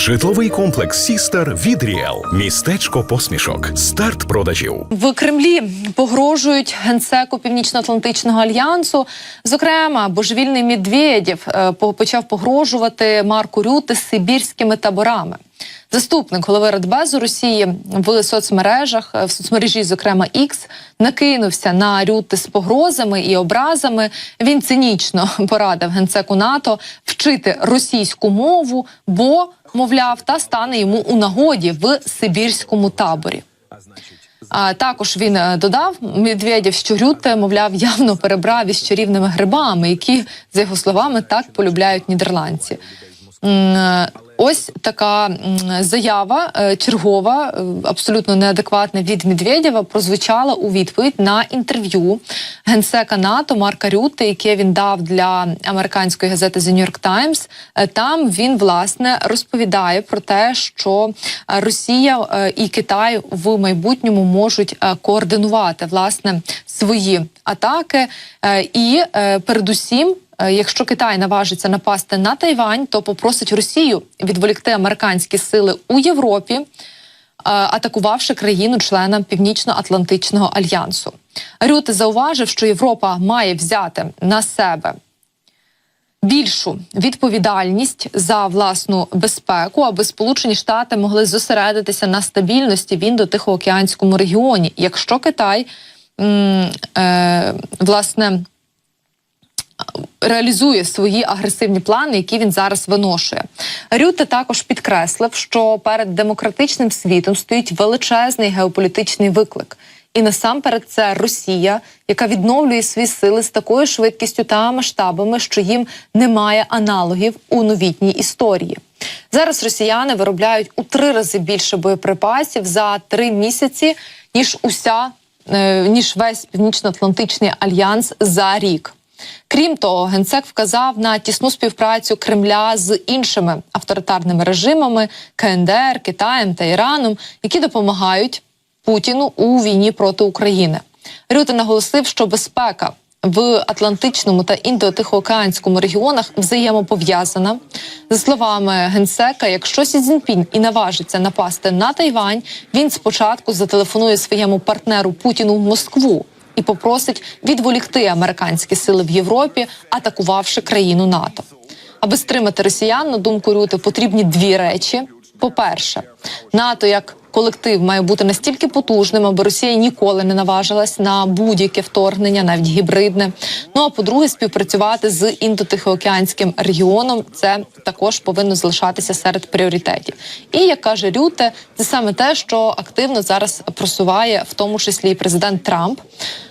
Житловий комплекс Сістер від Ріел. Містечко посмішок. Старт продажів. В Кремлі погрожують генсеку Північно-Атлантичного альянсу. Зокрема, божевільний Медведєв е, почав погрожувати Марку Рюти сибірськими таборами. Заступник голови Радбезу Росії в соцмережах, е, в соцмережі, зокрема X, накинувся на Рюти з погрозами і образами. Він цинічно порадив генсеку НАТО вчити російську мову, бо, мовляв, та стане йому у нагоді в сибірському таборі. А також він е, додав Медведєв, що Рюте, мовляв, явно перебрав із чарівними грибами, які, за його словами, так полюбляють нідерландці. Ось така заява е, чергова, е, абсолютно неадекватна від Медведєва, прозвучала у відповідь на інтерв'ю генсека НАТО Марка Рюте, яке він дав для американської газети The New York Times. Е, Там він власне розповідає про те, що Росія і Китай в майбутньому можуть координувати власне свої атаки, і передусім. Е, Якщо Китай наважиться напасти на Тайвань, то попросить Росію відволікти американські сили у Європі, е, атакувавши країну-члена Північно-Атлантичного альянсу. Рюте зауважив, що Європа має взяти на себе більшу відповідальність за власну безпеку, аби Сполучені Штати могли зосередитися на стабільності в індо-тихоокеанському регіоні. Якщо Китай е, власне реалізує свої агресивні плани, які він зараз виношує. Рюте також підкреслив, що перед демократичним світом стоїть величезний геополітичний виклик. І насамперед це Росія, яка відновлює свої сили з такою швидкістю та масштабами, що їм немає аналогів у новітній історії. Зараз росіяни виробляють у три рази більше боєприпасів за три місяці, ніж уся е, ніж весь північно-атлантичний альянс за рік. Крім того, генсек вказав на тісну співпрацю Кремля з іншими авторитарними режимами КНДР, Китаєм та Іраном, які допомагають Путіну у війні проти України. Рюте наголосив, що безпека в Атлантичному та індо-тихоокеанському регіонах взаємопов'язана. За словами генсека, якщо Сі Цзіньпінь і наважиться напасти на Тайвань, він спочатку зателефонує своєму партнеру Путіну в Москву і попросить відволікти американські сили в Європі, атакувавши країну НАТО. Аби стримати росіян, на думку Рюти, потрібні дві речі: по-перше, НАТО як колектив має бути настільки потужним, аби Росія ніколи не наважилась на будь-яке вторгнення, навіть гібридне. Ну а по-друге, співпрацювати з індотихоокеанським регіоном це також повинно залишатися серед пріоритетів. І як каже Рюте, це саме те, що активно зараз просуває, в тому числі і президент Трамп.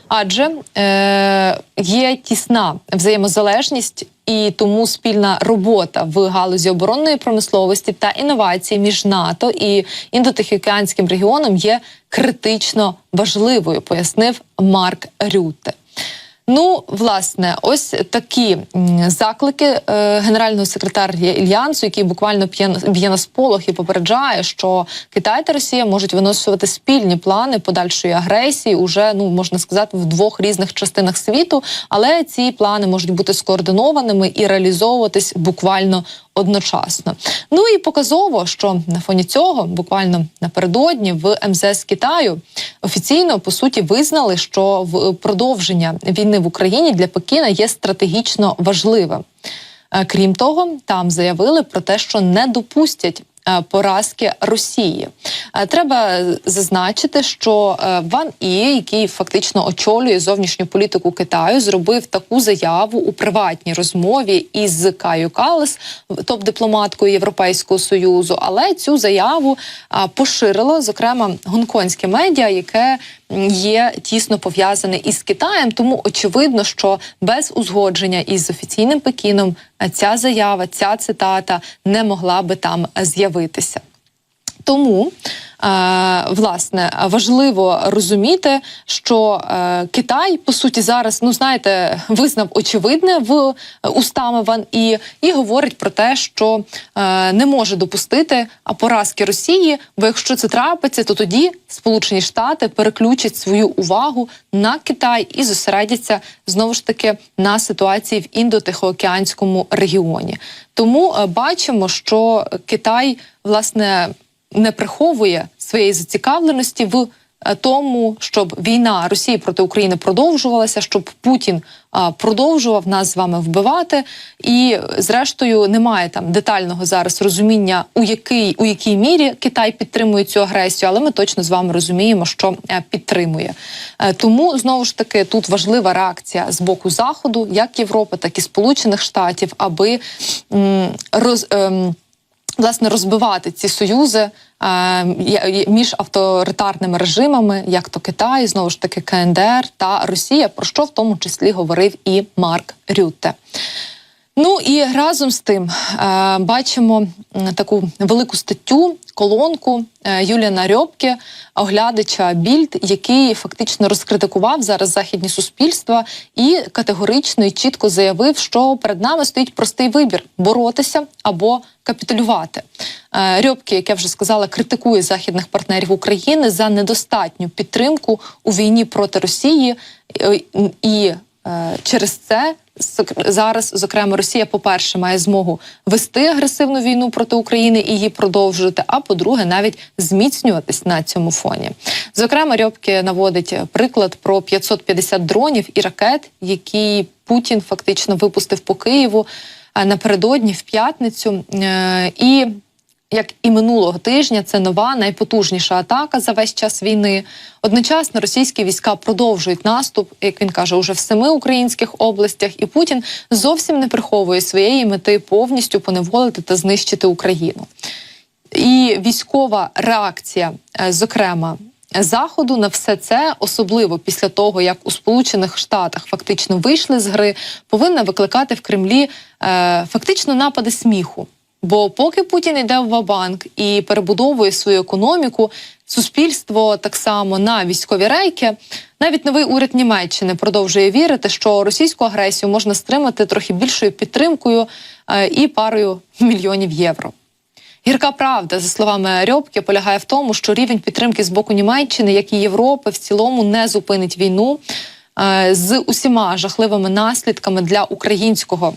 Адже е, є тісна взаємозалежність і тому спільна робота в галузі оборонної промисловості та інновацій між НАТО і індотихоокеанським регіоном є критично важливою, пояснив Марк Рюте. Ну, власне, ось такі заклики е, генерального секретаря Ільянсу, який буквально б'є на сполох і попереджає, що Китай та Росія можуть виносувати спільні плани подальшої агресії уже ну можна сказати в двох різних частинах світу, але ці плани можуть бути скоординованими і реалізовуватись буквально одночасно. Ну і показово, що на фоні цього, буквально напередодні, в МЗС Китаю офіційно по суті визнали, що в продовження війни в Україні для Пекіна є стратегічно важливим. Е, Крім того, там заявили про те, що не допустять. Е, Поразки Росії Е, треба зазначити, що е, Ван І, який фактично очолює зовнішню політику Китаю, зробив таку заяву у приватній розмові із Каю Калес, топ-дипломаткою Європейського союзу. Але цю заяву поширило зокрема гонконгське медіа, яке є тісно пов'язане із Китаєм. Тому очевидно, що без узгодження із офіційним Пекіном е, ця заява, ця цитата не могла би там е, з'явитися. Тому власне важливо розуміти, що е, Китай по суті зараз, ну знаєте, визнав очевидне в устами Ван і, і говорить про те, що е, не може допустити поразки Росії. Бо якщо це трапиться, то тоді Сполучені Штати переключать свою увагу на Китай і зосередяться знову ж таки на ситуації в індотихоокеанському регіоні. Тому е, бачимо, що Китай власне не приховує своєї зацікавленості в е, тому, щоб війна Росії проти України продовжувалася, щоб Путін продовжував нас з вами вбивати, і зрештою немає там детального зараз розуміння, у який у якій мірі Китай підтримує цю агресію, але ми точно з вами розуміємо, що е, підтримує. Е, Тому знову ж таки тут важлива реакція з боку заходу, як Європи, так і Сполучених Штатів, аби м, роз. ем, власне розбивати ці союзи е, між авторитарними режимами, як то Китай, знову ж таки КНДР та Росія, про що в тому числі говорив і Марк Рютте. Ну і разом з тим е, бачимо таку велику статтю, колонку е, Юліана Рьобке, оглядача Більд, який фактично розкритикував зараз західні суспільства і категорично і чітко заявив, що перед нами стоїть простий вибір боротися або капітулювати. Е, Рьобке, як я вже сказала, критикує західних партнерів України за недостатню підтримку у війні проти Росії і Через це зараз, зокрема, Росія, по-перше, має змогу вести агресивну війну проти України і її продовжувати. А по-друге, навіть зміцнюватись на цьому фоні. Зокрема, Рьобке наводить приклад про 550 дронів і ракет, які Путін фактично випустив по Києву е, напередодні в п'ятницю. Е, І як і минулого тижня, це нова найпотужніша атака за весь час війни. Одночасно російські війська продовжують наступ, як він каже, уже в семи українських областях, і Путін зовсім не приховує своєї мети повністю поневолити та знищити Україну. І військова реакція, е, зокрема. Заходу на все це, особливо після того, як у Сполучених Штатах фактично вийшли з гри, повинна викликати в Кремлі е, фактично напади сміху. Бо поки Путін йде в Вабанк і перебудовує свою економіку, суспільство так само на військові рейки, навіть новий уряд Німеччини продовжує вірити, що російську агресію можна стримати трохи більшою підтримкою е, і парою мільйонів євро. Гірка правда, за словами Рьобки, полягає в тому, що рівень підтримки з боку Німеччини, як і Європи, в цілому не зупинить війну е, з усіма жахливими наслідками для українського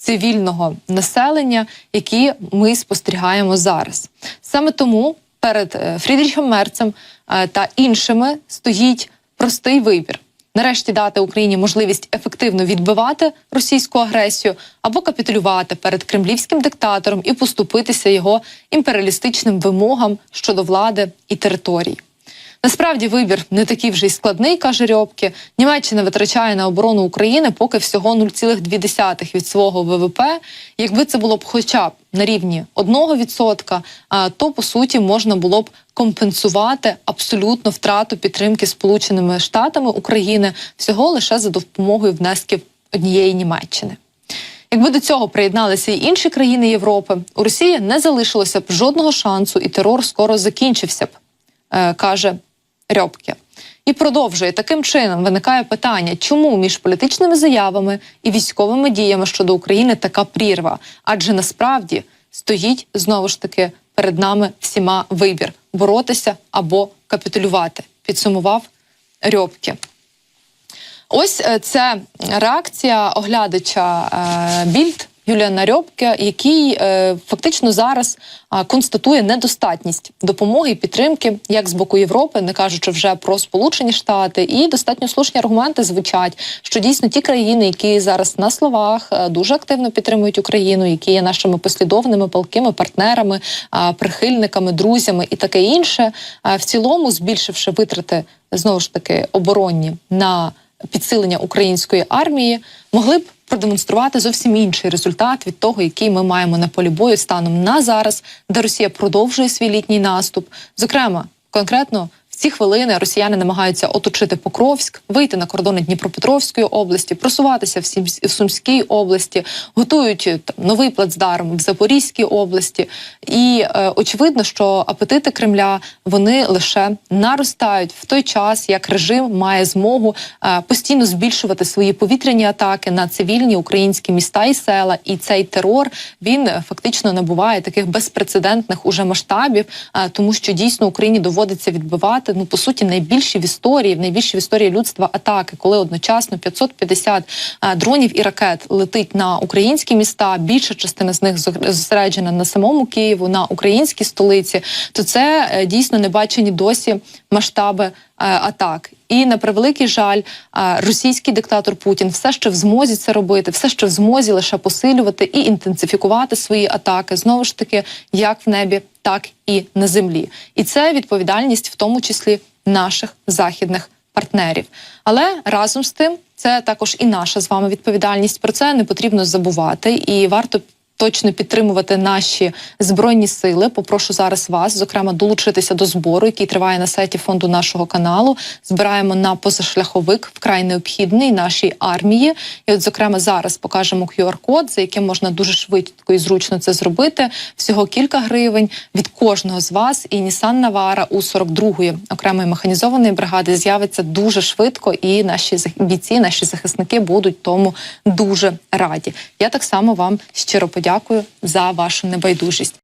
цивільного населення, які ми спостерігаємо зараз. Саме тому перед е, Фрідріхом Мерцем е, та іншими стоїть простий вибір. Нарешті дати Україні можливість ефективно відбивати російську агресію або капітулювати перед кремлівським диктатором і поступитися його імперіалістичним вимогам щодо влади і територій. Насправді вибір не такий вже й складний, каже Рьобки. Німеччина витрачає на оборону України поки всього 0,2% від свого ВВП. Якби це було б хоча б на рівні 1%, то по суті можна було б компенсувати абсолютно втрату підтримки Сполученими Штатами України всього лише за допомогою внесків однієї Німеччини. Якби до цього приєдналися і інші країни Європи, у Росії не залишилося б жодного шансу, і терор скоро закінчився б, е, каже Рьобке. І продовжує таким чином виникає питання, чому між політичними заявами і військовими діями щодо України така прірва? Адже насправді стоїть знову ж таки перед нами всіма вибір боротися або капітулювати. Підсумував Рьобке. Ось е, це реакція оглядача е, Більд Юліана Рьобке, який е, фактично зараз констатує недостатність допомоги і підтримки як з боку Європи, не кажучи вже про Сполучені Штати, і достатньо слушні аргументи звучать, що дійсно ті країни, які зараз на словах е, дуже активно підтримують Україну, які є нашими послідовними палкими партнерами, прихильниками, друзями і таке інше, в цілому збільшивши витрати знову ж таки оборонні на підсилення української армії, могли б продемонструвати зовсім інший результат від того, який ми маємо на полі бою станом на зараз, де Росія продовжує свій літній наступ. Зокрема, конкретно ці хвилини росіяни намагаються оточити Покровськ, вийти на кордони Дніпропетровської області, просуватися в Сумській області, готують е, там новий плацдарм в Запорізькій області. І е, очевидно, що апетити Кремля вони лише наростають в той час, як режим має змогу е, постійно збільшувати свої повітряні атаки на цивільні українські міста і села. І цей терор він е, фактично набуває таких безпрецедентних уже масштабів, е, тому що дійсно Україні доводиться відбивати ну по суті найбільші в історії, найбільші в історії людства атаки, коли одночасно 550 е, дронів і ракет летить на українські міста. Більша частина з них зо- зосереджена на самому Києву, на українській столиці. То це е, дійсно не бачені досі масштаби е, атак. І на превеликий жаль, російський диктатор Путін все ще в змозі це робити, все ще в змозі лише посилювати і інтенсифікувати свої атаки знову ж таки, як в небі, так і на землі. І це відповідальність, в тому числі наших західних партнерів. Але разом з тим, це також і наша з вами відповідальність. Про це не потрібно забувати, і варто. Точно підтримувати наші збройні сили. Попрошу зараз вас, зокрема, долучитися до збору, який триває на сайті фонду нашого каналу. Збираємо на позашляховик вкрай необхідний нашій армії. І, от, зокрема, зараз покажемо QR-код, за яким можна дуже швидко і зручно це зробити. Всього кілька гривень від кожного з вас. І Нісан Навара у 42-ї окремої механізованої бригади з'явиться дуже швидко, і наші бійці, наші захисники будуть тому дуже раді. Я так само вам щиро подякую за вашу небайдужість.